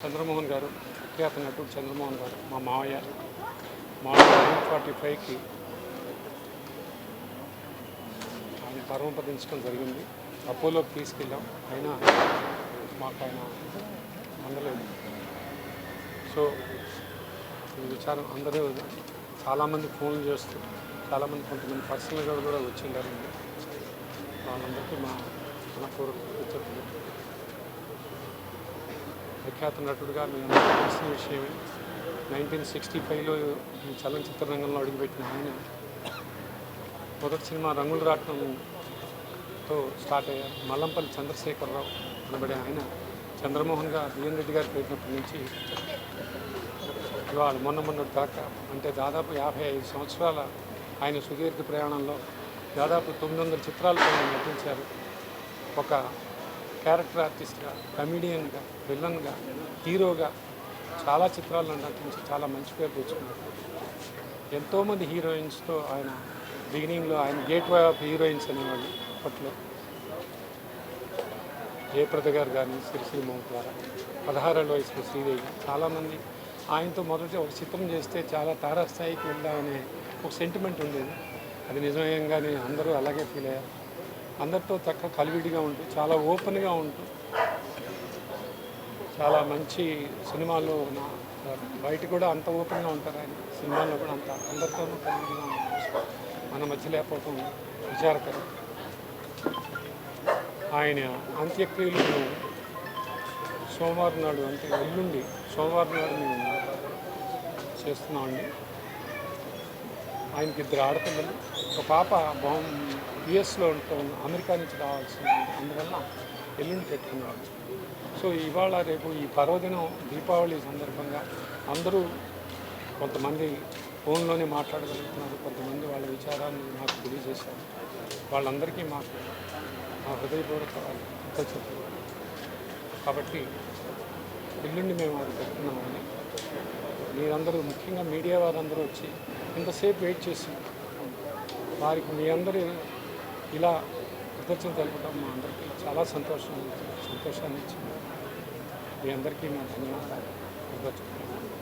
చంద్రమోహన్ గారు ప్రఖ్యాత నటుడు చంద్రమోహన్ గారు మా మావయ్య మావయ్య నైన్ ఫార్టీ ఫైవ్కి ఆయన పరమపదించడం జరిగింది. అపోలోకి తీసుకెళ్ళాం. అయినా మాకు ఆయన అందలేదు. సో ఈ విచారం అందరూ చాలామంది ఫోన్లు చేస్తూ చాలామంది కొంతమంది పర్సనల్గా కూడా వచ్చిండారు వాళ్ళందరికీ మా మనపూర్వక కృతజ్ఞతలు ప్రఖ్యాత నటుడుగా మీ తెలిసిన విషయమే. నైన్టీన్ సిక్స్టీ ఫైవ్లో చలనచిత్ర రంగంలో అడుగుపెట్టిన ఆయన. మొదటి సినిమా రంగుల రాట్నంతో స్టార్ట్ అయ్యారు. మల్లంపల్లి చంద్రశేఖరరావు అనబడే ఆయన చంద్రమోహన్గా బిఎన్ రెడ్డి గారు పెట్టినప్పటి నుంచి ఇవాళ మొన్న మొన్నటి దాకా అంటే దాదాపు యాభై ఐదు సంవత్సరాల ఆయన సుదీర్ఘ ప్రయాణంలో దాదాపు తొమ్మిది వందల చిత్రాలతో ఆయన నటించారు. ఒక క్యారెక్టర్ ఆర్టిస్ట్గా కమిడియన్గా విలన్గా హీరోగా చాలా చిత్రాలను నటించి చాలా మంచి పేరు తెచ్చుకున్నారు. ఎంతోమంది హీరోయిన్స్తో ఆయన బిగినింగ్లో ఆయన గేట్ వే ఆఫ్ హీరోయిన్స్ అనేవాళ్ళు అప్పట్లో. జయప్రద గారు కానీ సిరిసిరిమ ద్వారా పదహారేళ్ళ వయసులో శ్రీదేవి చాలామంది ఆయనతో మొదటి ఒక చిత్రం చేస్తే చాలా తారాస్థాయికి వెళ్దామనే ఒక సెంటిమెంట్ ఉండేది. అది నిజంగానే అందరూ అలాగే ఫీల్ అయ్యారు. అందరితో చక్కగా కలివిడిగా ఉంటూ చాలా ఓపెన్గా ఉంటూ చాలా మంచి సినిమాల్లో ఉన్న బయట కూడా అంత ఓపెన్గా ఉంటారు ఆయన. సినిమాల్లో కూడా అంత అందరితోనూ కలివిడిగా ఉంటారు. మన మధ్య లేకపోవటం విచారకరం. ఆయన అంత్యక్రియలు సోమవారం నాడు అంటే ఎల్లుండి సోమవారం నాడు మేము చేస్తున్నామండి. ఆయనకి ఇద్దరు ఆడపిల్లలు ఒక పాప బాం యుఎస్లో ఉంటాం అమెరికా నుంచి రావాల్సింది అందువల్ల ఎల్లుండి పెట్టుకున్నాడు సో ఇవాళ రేపు ఈ పర్వదినం దీపావళి సందర్భంగా అందరూ కొంతమంది ఫోన్లోనే మాట్లాడగలుగుతున్నారు కొంతమంది వాళ్ళ విచారాన్ని నాకు తెలియజేశారు. వాళ్ళందరికీ మాకు మా హృదయపూర్వక కృతజ్ఞతలు. కాబట్టి ఎల్లుండి మేము అది పెట్టుకున్నామని మీరందరూ ముఖ్యంగా మీడియా వారందరూ వచ్చి ఇంతసేపు వెయిట్ చేసి వారికి మీ అందరూ ఇలా కృతజ్ఞత తెలపడం మా అందరికీ చాలా సంతోషం సంతోషాన్ని ఇచ్చింది. మీ అందరికీ నా ధన్యవాదాలు. కృతజ్ఞతలు